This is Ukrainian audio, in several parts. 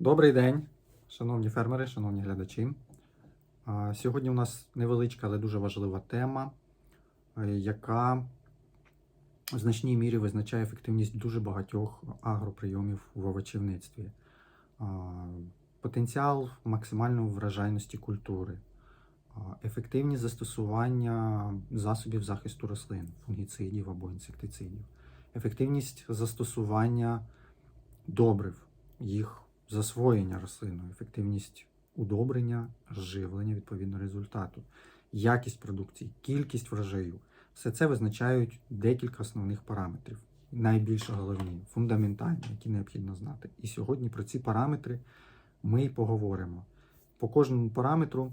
Добрий день, шановні фермери, шановні глядачі. Сьогодні у нас невеличка, але дуже важлива тема, е, яка в значній мірі визначає ефективність дуже багатьох агроприйомів в овочівництві. Потенціал максимальної вражайності культури, ефективність застосування засобів захисту рослин, фунгіцидів або інсектицидів, ефективність застосування добрив, їх засвоєння рослиною, ефективність удобрення, живлення відповідно результату, якість продукції, кількість врожаю. Все це визначають декілька основних параметрів. Найбільш головні, фундаментальні, які необхідно знати. І сьогодні про ці параметри ми й поговоримо. По кожному параметру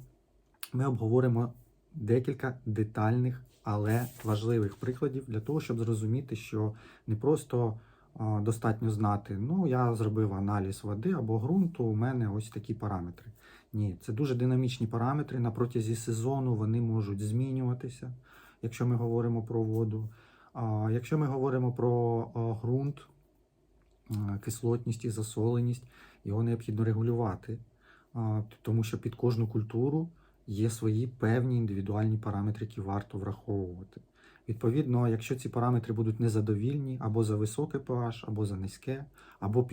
ми обговоримо декілька детальних, але важливих прикладів для того, щоб зрозуміти, що не просто достатньо знати, ну я зробив аналіз води або ґрунту, у мене ось такі параметри. Ні, це дуже динамічні параметри. На протязі сезону вони можуть змінюватися, якщо ми говоримо про воду. Якщо ми говоримо про ґрунт, кислотність і засоленість, його необхідно регулювати, тому що під кожну культуру є свої певні індивідуальні параметри, які варто враховувати. Відповідно, якщо ці параметри будуть незадовільні або за високе pH, або за низьке, або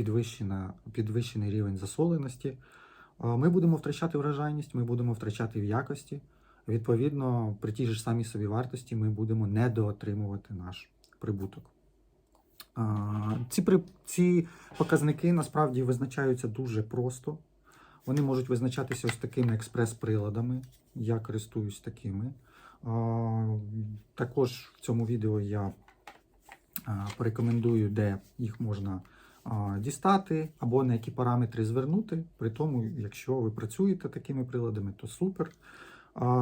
підвищений рівень засоленості, ми будемо втрачати вражайність, ми будемо втрачати в якості. Відповідно, при тій ж самій собі вартості ми будемо недоотримувати наш прибуток. Ці, при- ці показники насправді визначаються дуже просто. Вони можуть визначатися ось такими експрес-приладами. Я користуюсь такими. Також в цьому відео я порекомендую, де їх можна дістати, або на які параметри звернути. При тому, якщо ви працюєте такими приладами, то супер.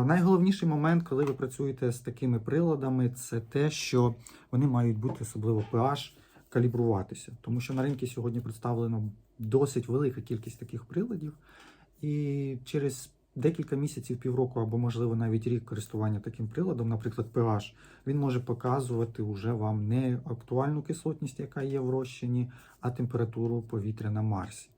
Найголовніший момент, коли ви працюєте з такими приладами, це те, що вони мають бути особливо pH калібруватися. Тому що на ринку сьогодні представлено досить велика кількість таких приладів, і через декілька місяців, півроку або, можливо, навіть рік користування таким приладом, наприклад, pH, він може показувати уже вам не актуальну кислотність, яка є в розчині, а температуру повітря на Марсі.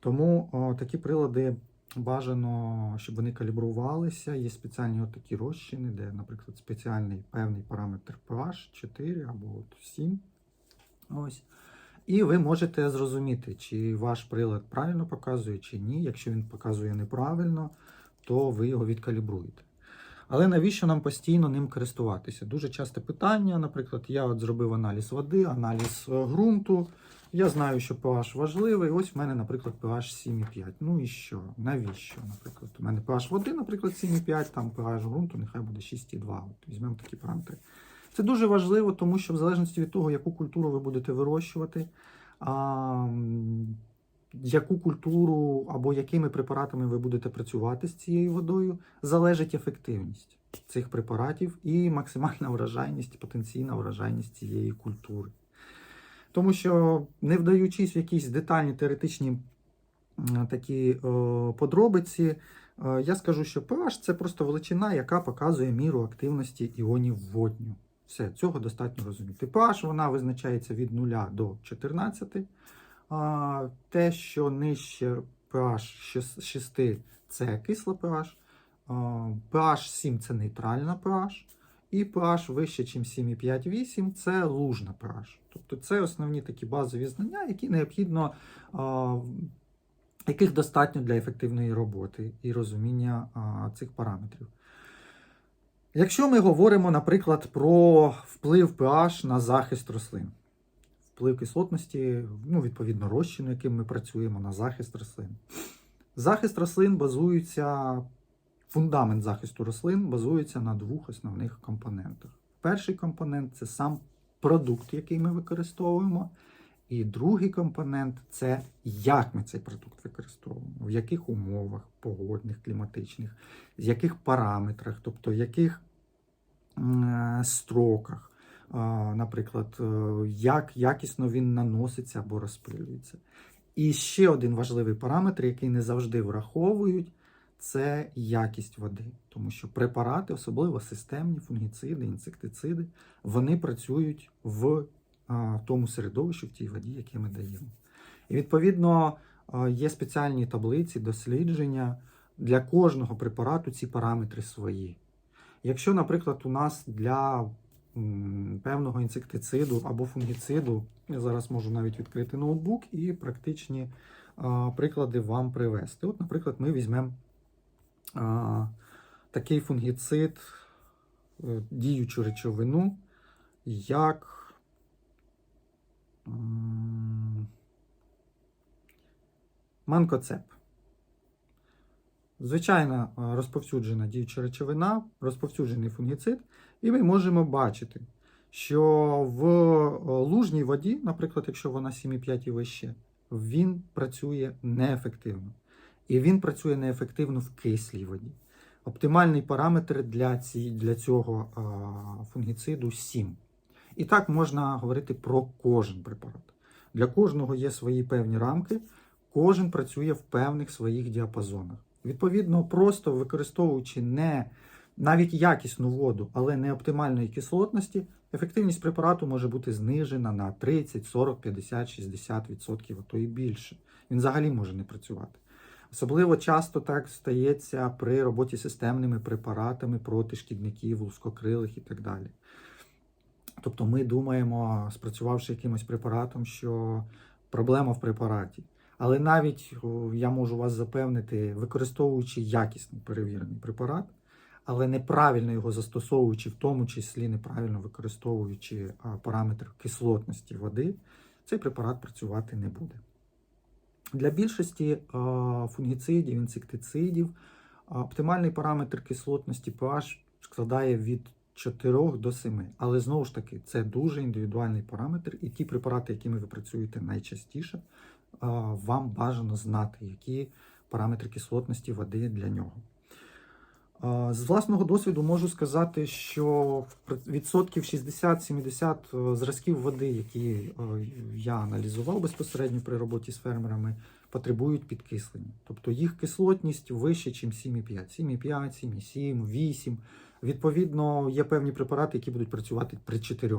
Тому о, такі прилади бажано, щоб вони калібрувалися. Є спеціальні от такі розчини, де, наприклад, спеціальний певний параметр pH 4 або от 7. Ось. І ви можете зрозуміти, чи ваш прилад правильно показує, чи ні. Якщо він показує неправильно, то ви його відкалібруєте. Але навіщо нам постійно ним користуватися? Дуже часте питання, наприклад, я от зробив аналіз води, аналіз е, ґрунту. Я знаю, що pH важливий. Ось в мене, наприклад, pH 7,5. Ну і що? Навіщо? Наприклад, у мене pH води, наприклад, 7,5, там pH ґрунту нехай буде 6,2. От візьмемо такі параметри. Це дуже важливо, тому що в залежності від того, яку культуру ви будете вирощувати, яку культуру або якими препаратами ви будете працювати з цією водою, залежить ефективність цих препаратів і максимальна вражайність, потенційна вражайність цієї культури. Тому що, не вдаючись в якісь детальні теоретичні такі о, подробиці, е, я скажу, що pH це просто величина, яка показує міру активності іонів водню. Все, цього достатньо розуміти. pH вона визначається від 0 до 14. А, Те, що нижче pH 6 це кисла pH, pH 7 це нейтральна pH, і pH вище, ніж 7,5-8 це лужна pH. Тобто це основні такі базові знання, які необхідно, а, яких достатньо для ефективної роботи і розуміння а, цих параметрів. Якщо ми говоримо, наприклад, про вплив pH на захист рослин, вплив кислотності, ну, відповідно, розчину, яким ми працюємо на захист рослин. Захист рослин базується, фундамент захисту рослин базується на двох основних компонентах. Перший компонент це сам продукт, який ми використовуємо. І другий компонент це як ми цей продукт використовуємо, в яких умовах погодних, кліматичних, з яких параметрах, тобто в яких е, строках, наприклад, е, як якісно він наноситься або розпилюється. І ще один важливий параметр, який не завжди враховують, це якість води. Тому що препарати, особливо системні фунгіциди, інсектициди, вони працюють в тому середовищі, в тій воді, яке ми даємо. І відповідно е, є спеціальні таблиці, дослідження. Для кожного препарату ці параметри свої. Якщо, наприклад, у нас для певного інсектициду або фунгіциду, я зараз можу навіть відкрити ноутбук і практичні приклади вам привести. От, наприклад, ми візьмемо такий фунгіцид, е, діючу речовину, як манкоцеп. Звичайна е, розповсюджена діюча речовина, розповсюджений фунгіцид, і ми можемо бачити, що в е, лужній воді, наприклад, якщо вона 7,5 і вище, він працює неефективно. І він працює неефективно в кислій воді. Оптимальний параметр для, ці, для цього а, фунгіциду 7. І так можна говорити про кожен препарат. Для кожного є свої певні рамки, кожен працює в певних своїх діапазонах. Відповідно, просто використовуючи не навіть якісну воду, але не оптимальної кислотності, ефективність препарату може бути знижена на 30, 40, 50, 60%, а то і більше. Він взагалі може не працювати. Особливо часто так стається при роботі системними препаратами проти шкідників, лускокрилих і так далі. Тобто ми думаємо, спрацювавши якимось препаратом, що проблема в препараті. Але навіть я можу вас запевнити, використовуючи якісний перевірений препарат, але неправильно його застосовуючи, в тому числі неправильно використовуючи параметр кислотності води, цей препарат працювати не буде. Для більшості фунгіцидів, інсектицидів оптимальний параметр кислотності pH складає від 4 до 7. Але знову ж таки, це дуже індивідуальний параметр, і ті препарати, якими ви працюєте найчастіше, вам бажано знати, які параметри кислотності води для нього. З власного досвіду можу сказати, що відсотків 60-70 зразків води, які е, я аналізував безпосередньо при роботі з фермерами, потребують підкислення. Тобто їх кислотність вище, ніж 7,5, 7,5, 7,7, 8. Відповідно, є певні препарати, які будуть працювати при 4.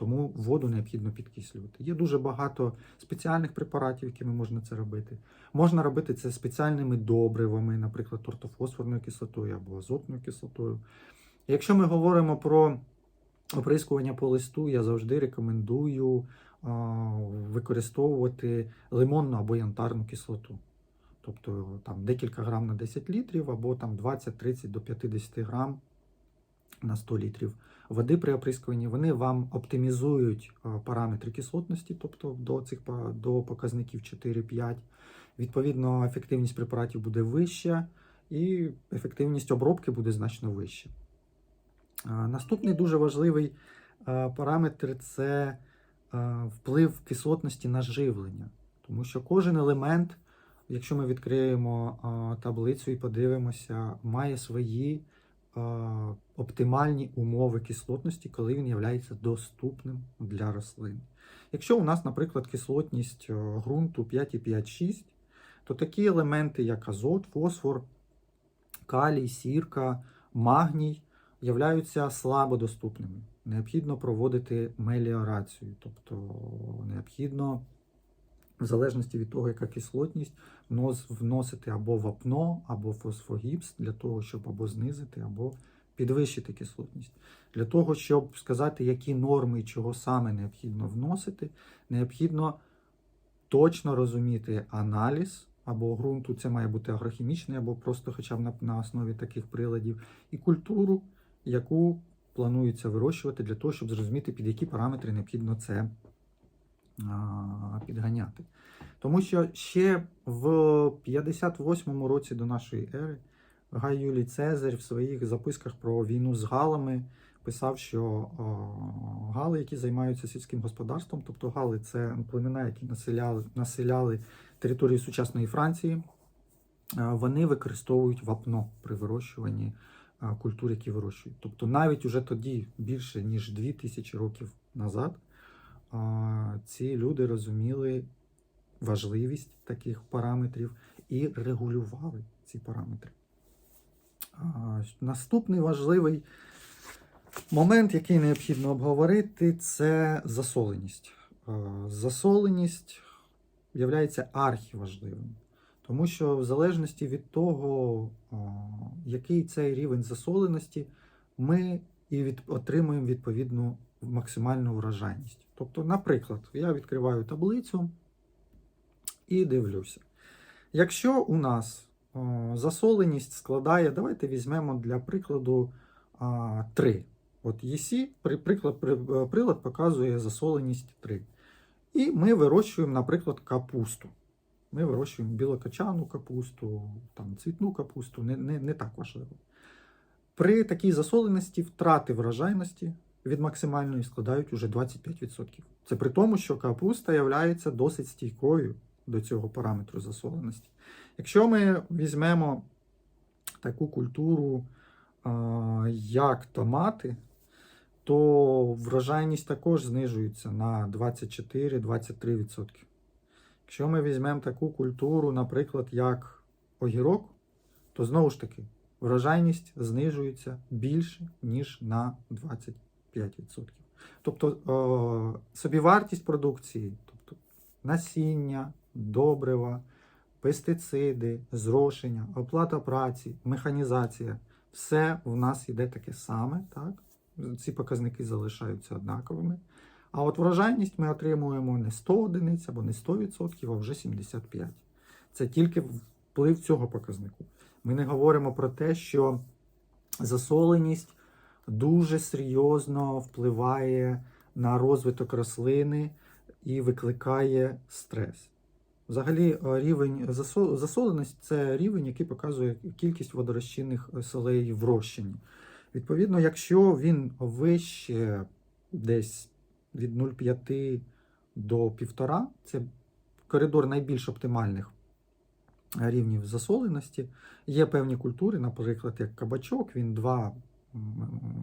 Тому воду необхідно підкислювати. Є дуже багато спеціальних препаратів, якими можна це робити. Можна робити це спеціальними добривами, наприклад, ортофосфорною кислотою або азотною кислотою. Якщо ми говоримо про оприскування по листу, я завжди рекомендую використовувати лимонну або янтарну кислоту. Тобто там декілька грам на 10 літрів, або там 20-30 до 50 грам на 100 літрів води при оприскуванні, вони вам оптимізують параметри кислотності, тобто до цих до показників 4-5. Відповідно, ефективність препаратів буде вища, і ефективність обробки буде значно вища. Наступний дуже важливий параметр це вплив кислотності на живлення. Тому що кожен елемент, якщо ми відкриємо таблицю і подивимося, має свої оптимальні умови кислотності, коли він є доступним для рослин. Якщо у нас, наприклад, кислотність е, ґрунту 5,5-6, то такі елементи, як азот, фосфор, калій, сірка, магній, являються слабодоступними. Необхідно проводити меліорацію, тобто необхідно, в залежності від того, яка кислотність, вносити або вапно, або фосфогіпс для того, щоб або знизити, або підвищити кислотність. Для того, щоб сказати, які норми і чого саме необхідно вносити, необхідно точно розуміти аналіз або ґрунту, це має бути агрохімічний, або просто хоча б на, на основі таких приладів, і культуру, яку планується вирощувати для того, щоб зрозуміти, під які параметри необхідно це підганяти. Тому що ще в 58-му році до нашої ери Гай Юлій Цезарь в своїх записках про війну з галами писав, що гали, які займаються сільським господарством, тобто гали це племена, які населяли, населяли територію сучасної Франції, е, вони використовують вапно при вирощуванні е, культур, які вирощують. Тобто навіть уже тоді, більше ніж 2000 років назад, е, ці люди розуміли важливість таких параметрів і регулювали ці параметри. Наступний важливий момент, який необхідно обговорити, це засоленість. Засоленість є архіважливим. Тому що в залежності від того, який цей рівень засоленості, ми і від, отримуємо відповідну максимальну врожайність. Тобто, наприклад, я відкриваю таблицю і дивлюся. Якщо у нас засоленість складає, давайте візьмемо для прикладу 3. От ЄСі приклад, е, прилад показує засоленість 3. І ми вирощуємо, наприклад, капусту. Ми вирощуємо білокачану капусту, там, цвітну капусту, не, не, не так важливо. При такій засоленості втрати врожайності від максимальної складають уже 25%. Це при тому, що капуста є досить стійкою до цього параметру засоленості. Якщо ми візьмемо таку культуру, як томати, то врожайність також знижується на 24-23%. Якщо ми візьмемо таку культуру, наприклад, як огірок, то знову ж таки врожайність знижується більше, ніж на 25%. Тобто е, собівартість продукції, тобто насіння, добрива, пестициди, зрошення, оплата праці, механізація, все в нас йде таке саме. Так? Ці показники залишаються однаковими. А от врожайність ми отримуємо не 100 одиниць або не 100%, а вже 75%. Це тільки вплив цього показнику. Ми не говоримо про те, що засоленість дуже серйозно впливає на розвиток рослини і викликає стрес. Взагалі, е, рівень засоленості це рівень, який показує кількість водорозчинних солей в розчині. Відповідно, якщо він вище десь від 0,5 до 1,5, це коридор найбільш оптимальних рівнів засоленості. Є певні культури, наприклад, як кабачок, він 2,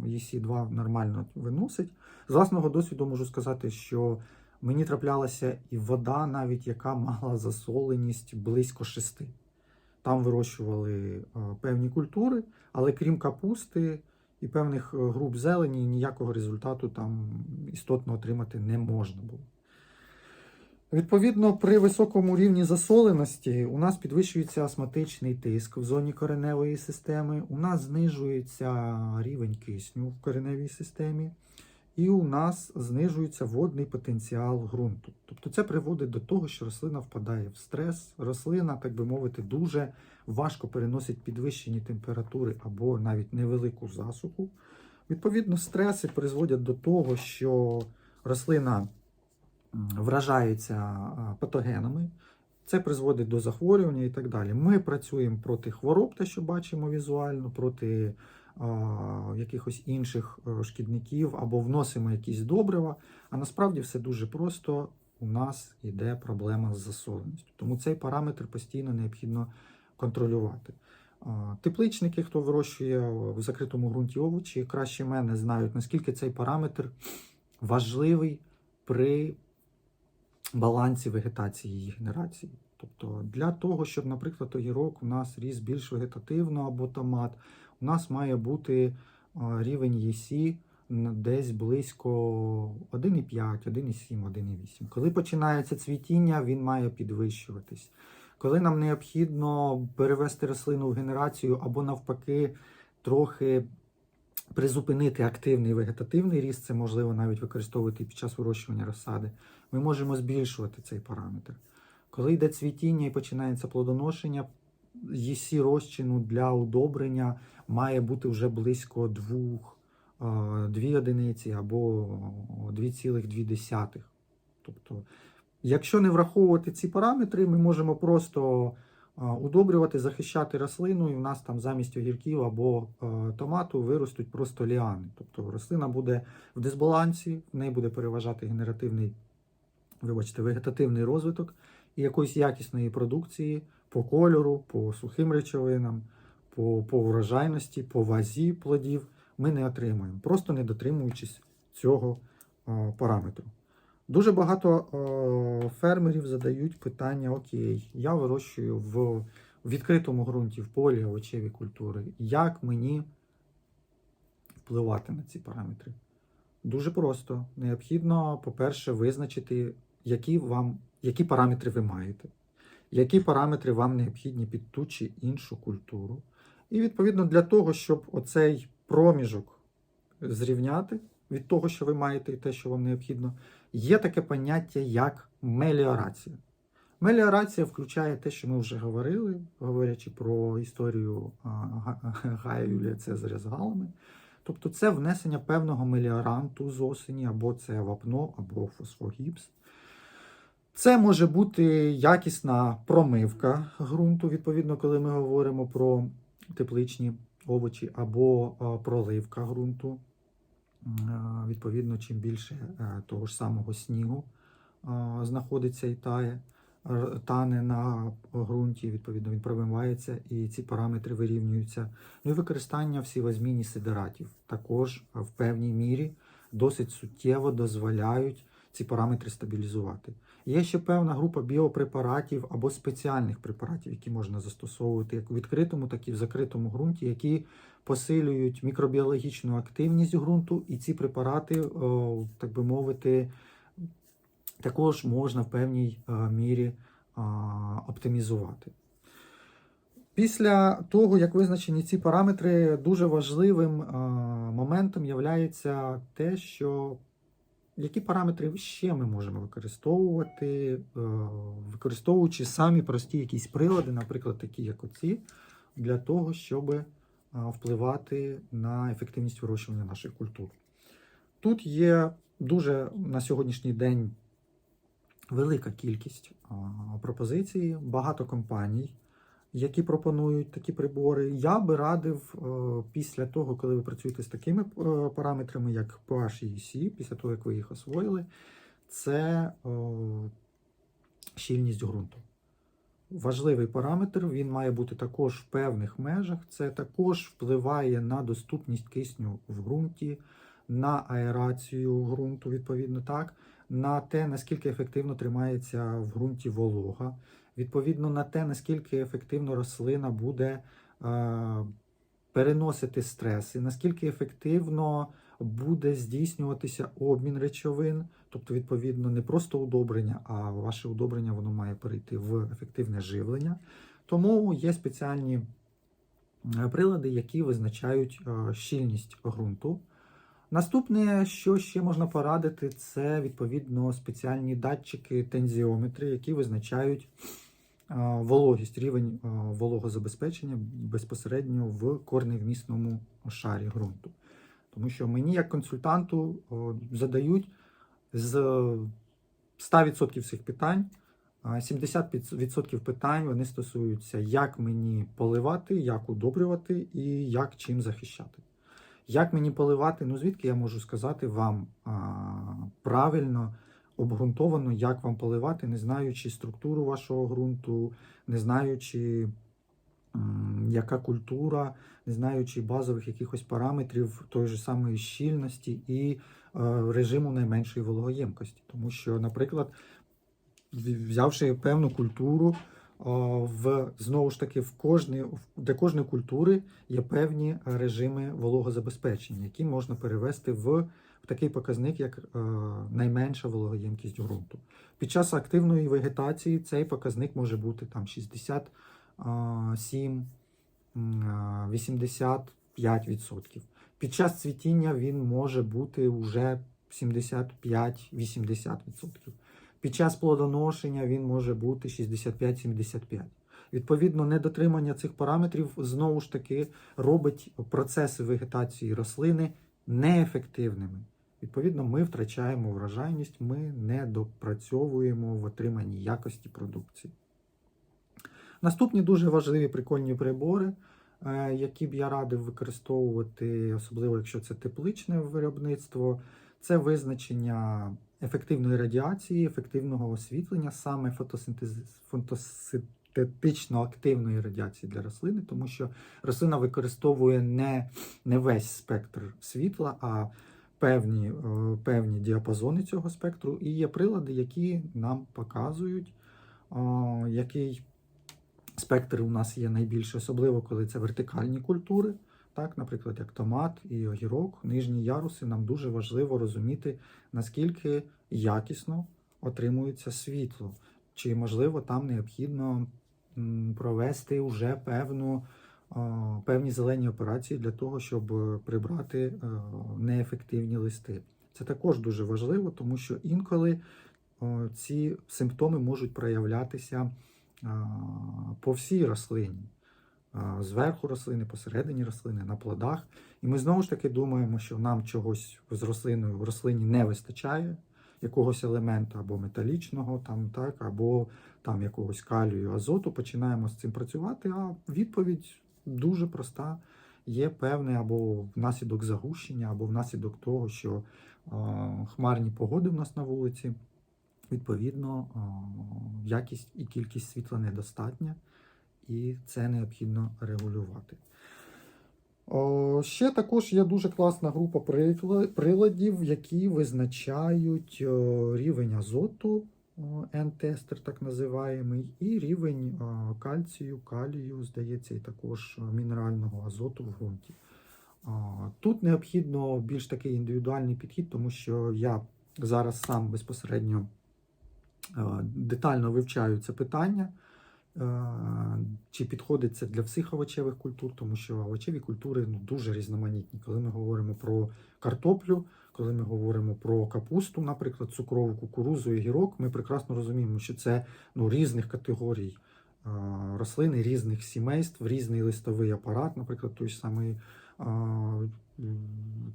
ЄСі-2 нормально виносить. З власного досвіду можу сказати, що мені траплялася і вода, навіть яка мала засоленість близько 6. Там вирощували е, певні культури, але крім капусти і певних е, груп зелені, ніякого результату там істотно отримати не можна було. Відповідно, при високому рівні засоленості у нас підвищується астматичний тиск в зоні кореневої системи, у нас знижується рівень кисню в кореневій системі, і у нас знижується водний потенціал ґрунту. Тобто це приводить до того, що рослина впадає в стрес, рослина, так би мовити, дуже важко переносить підвищені температури або навіть невелику засуху. Відповідно, стреси призводять до того, що рослина м, вражається патогенами, це призводить до захворювання і так далі. Ми працюємо проти хвороб, те, що бачимо візуально, проти якихось інших е, шкідників або вносимо якісь добрива. А насправді все дуже просто. У нас йде проблема з засоленістю. Тому цей параметр постійно необхідно контролювати. Тепличники, хто вирощує в закритому ґрунті овочі, краще мене знають, наскільки цей параметр важливий при балансі вегетації і генерації. Тобто для того, щоб, наприклад, огірок у нас ріс більш вегетативно або томат, у нас має бути рівень ЄСі десь близько 1,5, 1,7, 1,8. Коли починається цвітіння, він має підвищуватись. Коли нам необхідно перевести рослину в генерацію або навпаки трохи призупинити активний вегетативний ріст, це можливо навіть використовувати під час вирощування розсади, ми можемо збільшувати цей параметр. Коли йде цвітіння і починається плодоношення, ЄСі розчину для удобрення має бути вже близько 2, 2 одиниці або 2,2. Тобто, якщо не враховувати ці параметри, ми можемо просто удобрювати, захищати рослину, і в нас там замість огірків або томату виростуть просто ліани. Тобто рослина буде в дисбалансі, в неї буде переважати генеративний, вибачте, вегетативний розвиток і якоїсь якісної продукції по кольору, по сухим речовинам, по, по врожайності, по вазі плодів ми не отримуємо, просто не дотримуючись цього е, параметру. Дуже багато е, фермерів задають питання: Окей, я вирощую в відкритому ґрунті, в полі овочеві культури. Як мені впливати на ці параметри? Дуже просто. Необхідно, по-перше, визначити, які вам які параметри ви маєте, які параметри вам необхідні під ту чи іншу культуру. І відповідно для того, щоб оцей проміжок зрівняти від того, що ви маєте, і те, що вам необхідно, є таке поняття, як меліорація. Меліорація включає те, що ми вже говорили, говорячи про історію Гая Юлія Цезаря з галами. Тобто це внесення певного меліоранту з осені, або це вапно, або фосфогіпс. Це може бути якісна промивка ґрунту, відповідно, коли ми говоримо про тепличні овочі, або проливка ґрунту. Відповідно, чим більше е, того ж самого снігу знаходиться і тає, тане на ґрунті, відповідно, він промивається, і ці параметри вирівнюються. Ну і використання всівозмінні сидератів також в певній мірі досить суттєво дозволяють ці параметри стабілізувати. Є ще певна група біопрепаратів або спеціальних препаратів, які можна застосовувати як у відкритому, так і в закритому ґрунті, які посилюють мікробіологічну активність ґрунту, і ці препарати, так би мовити, також можна в певній е, мірі оптимізувати. Після того, як визначені ці параметри, дуже важливим моментом є те, що які параметри ще ми можемо використовувати, е, використовуючи самі прості якісь прилади, наприклад, такі як оці, для того, щоб е, впливати на ефективність вирощування наших культур. Тут є дуже на сьогоднішній день велика кількість пропозицій, багато компаній, які пропонують такі прибори. Я би радив е, після того, коли ви працюєте з такими е, параметрами, як pH і EC, після того, як ви їх освоїли, це е, щільність ґрунту. Важливий параметр, він має бути також в певних межах. Це також впливає на доступність кисню в ґрунті, на аерацію ґрунту, відповідно так, на те, наскільки ефективно тримається в ґрунті волога, відповідно на те, наскільки ефективно рослина буде е, переносити стреси, наскільки ефективно буде здійснюватися обмін речовин, тобто, відповідно, не просто удобрення, а ваше удобрення воно має перейти в ефективне живлення. Тому є спеціальні е, прилади, які визначають е, щільність ґрунту. Наступне, що ще можна порадити, це відповідно спеціальні датчики тензіометри, які визначають вологість, рівень вологозабезпечення безпосередньо в корневмісному шарі ґрунту. Тому що мені, як консультанту, задають з 100% всіх питань. 70% питань вони стосуються, як мені поливати, як удобрювати і як чим захищати. Як мені поливати? Ну звідки я можу сказати вам правильно, обґрунтовано, як вам поливати, не знаючи структуру вашого ґрунту, не знаючи, яка культура, не знаючи базових якихось параметрів той же самої щільності і е, режиму найменшої вологоємкості. Тому що, наприклад, взявши певну культуру, в знову ж таки в кожний, для кожної культури є певні режими вологозабезпечення, які можна перевести в такий показник, як е, найменша вологоємкість ґрунту. Під час активної вегетації цей показник може бути там 67 85%. Під час цвітіння він може бути вже 75-80%. Під час плодоношення він може бути 65-75%. Відповідно, недотримання цих параметрів знову ж таки робить процеси вегетації рослини неефективними. Відповідно, ми втрачаємо врожайність, ми не допрацьовуємо в отриманні якості продукції. Наступні дуже важливі прикольні прибори, е, які б я радив використовувати, особливо якщо це тепличне виробництво, це визначення ефективної радіації, ефективного освітлення, саме фотосинтез... фотосинтетично активної радіації для рослини, тому що рослина використовує не, не весь спектр світла, а певні, е, певні діапазони цього спектру. І є прилади, які нам показують, який спектр у нас є найбільше, особливо коли це вертикальні культури. Так, наприклад, як томат і огірок, нижні яруси, нам дуже важливо розуміти, наскільки якісно отримується світло, чи можливо там необхідно провести вже певну, певні зелені операції для того, щоб е, прибрати е, неефективні листи. Це також дуже важливо, тому що інколи ці симптоми можуть проявлятися по всій рослині, зверху рослини, посередині рослини, на плодах. І ми знову ж таки думаємо, що нам чогось з рослиною в рослині не вистачає, якогось елементу або металічного, там, так, або там якогось калію, азоту. Починаємо з цим працювати, а відповідь дуже проста. Є певне або внаслідок загущення, або внаслідок того, що хмарні погоди в нас на вулиці. Відповідно, якість і кількість світла недостатня, і це необхідно регулювати. Ще також є дуже класна група приладів, які визначають рівень азоту, о, N-тестер так називаємий, і рівень кальцію, калію, здається, і також мінерального азоту в ґрунті. Тут необхідно більш такий індивідуальний підхід, тому що я зараз сам безпосередньо детально вивчаю це питання, чи підходить це для всіх овочевих культур, тому що овочеві культури ну, дуже різноманітні. Коли ми говоримо про картоплю, коли ми говоримо про капусту, наприклад, цукрову кукурузу і гірок, ми прекрасно розуміємо, що це ну, різних категорій рослини, різних сімейств, різний листовий апарат, наприклад, той ж самий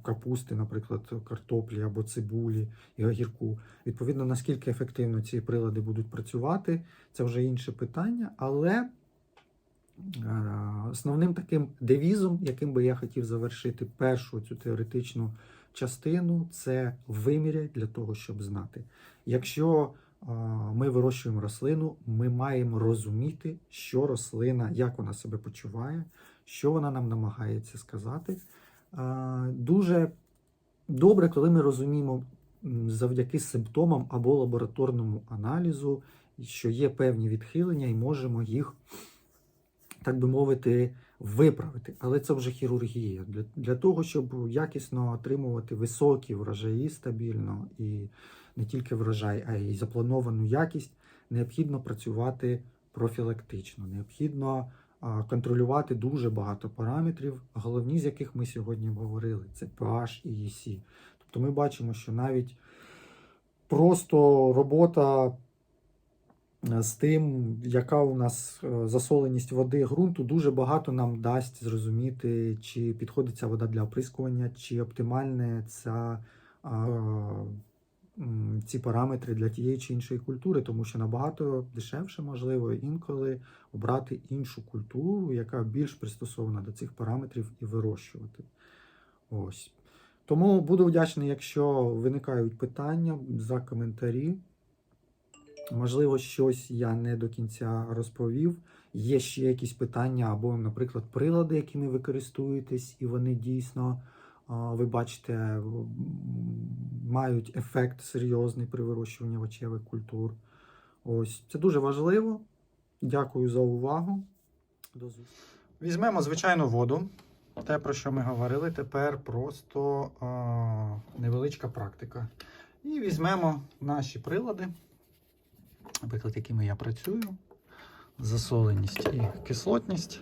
капусти, наприклад, картоплі або цибулі і огірку. Відповідно, наскільки ефективно ці прилади будуть працювати, це вже інше питання. Але основним таким девізом, яким би я хотів завершити першу цю теоретичну частину, це виміряй для того, щоб знати. Якщо ми вирощуємо рослину, ми маємо розуміти, що рослина, як вона себе почуває, що вона нам намагається сказати. Дуже добре, коли ми розуміємо завдяки симптомам або лабораторному аналізу, що є певні відхилення і можемо їх, так би мовити, виправити. Але це вже хірургія. Для, для того, щоб якісно отримувати високі врожаї стабільно і не тільки врожай, а й заплановану якість, необхідно працювати профілактично. Необхідно контролювати дуже багато параметрів, головні з яких ми сьогодні говорили, це pH і EC. Тобто ми бачимо, що навіть просто робота з тим, яка у нас е, засоленість води ґрунту, дуже багато нам дасть зрозуміти, чи підходить ця вода для оприскування, чи оптимальне ця, ці параметри для тієї чи іншої культури, тому що набагато дешевше можливо інколи обрати іншу культуру, яка більш пристосована до цих параметрів і вирощувати. Ось. Тому буду вдячний, якщо виникають питання за коментарі. Можливо, щось я не до кінця розповів. Є ще якісь питання, або, наприклад, прилади, якими ви користуєтесь, і вони дійсно, ви бачите, мають ефект серйозний при вирощуванні овочевих культур. Ось це дуже важливо. Дякую за увагу. До зустрічі. Візьмемо звичайну воду. Те, про що ми говорили, тепер просто а, невеличка практика. І візьмемо наші прилади, наприклад, якими я працюю, засоленість і кислотність.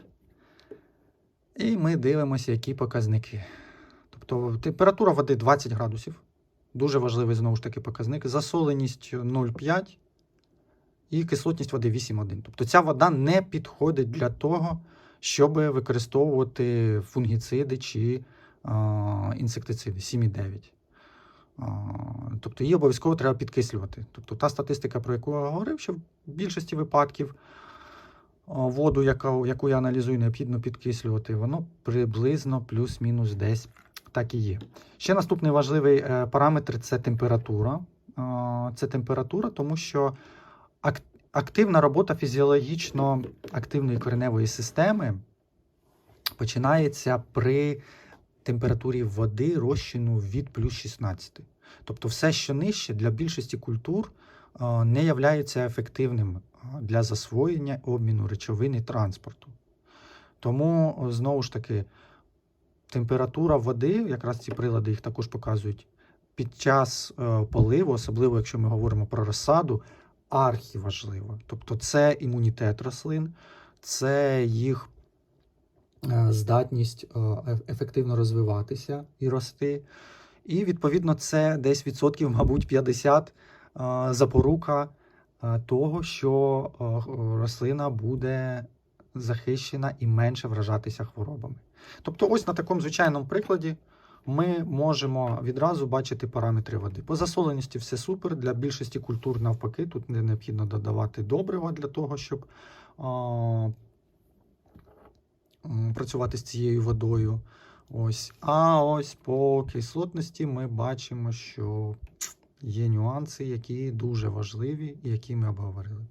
І ми дивимося, які показники. Тобто температура води 20 градусів. Дуже важливий знову ж таки показник. Засоленість 0,5 і кислотність води 8,1. Тобто ця вода не підходить для того, щоб використовувати фунгіциди чи а, інсектициди 7,9. Тобто її обов'язково треба підкислювати. Тобто та статистика, про яку я говорив, що в більшості випадків воду, яка, яку я аналізую, необхідно підкислювати, воно приблизно плюс-мінус десь так і є. Ще наступний важливий е, параметр це температура. Це температура, тому що активна робота фізіологічно активної кореневої системи починається при температурі води розчину від плюс 16. Тобто все, що нижче для більшості культур е, не являється ефективним е, для засвоєння обміну речовин і транспорту. Тому, е, знову ж таки, температура води, якраз ці прилади їх також показують, під час поливу, особливо якщо ми говоримо про розсаду, архіважливо. Тобто це імунітет рослин, це їх здатність ефективно розвиватися і рости. І відповідно це десь відсотків, мабуть, 50 е, запорука е, того, що е, рослина буде захищена і менше вражатися хворобами. Тобто, ось на такому звичайному прикладі ми можемо відразу бачити параметри води. По засоленості все супер. Для більшості культур навпаки, тут не необхідно додавати добрива для того, щоб м, працювати з цією водою. Ось. А ось по кислотності ми бачимо, що є нюанси, які дуже важливі і які ми обговорили.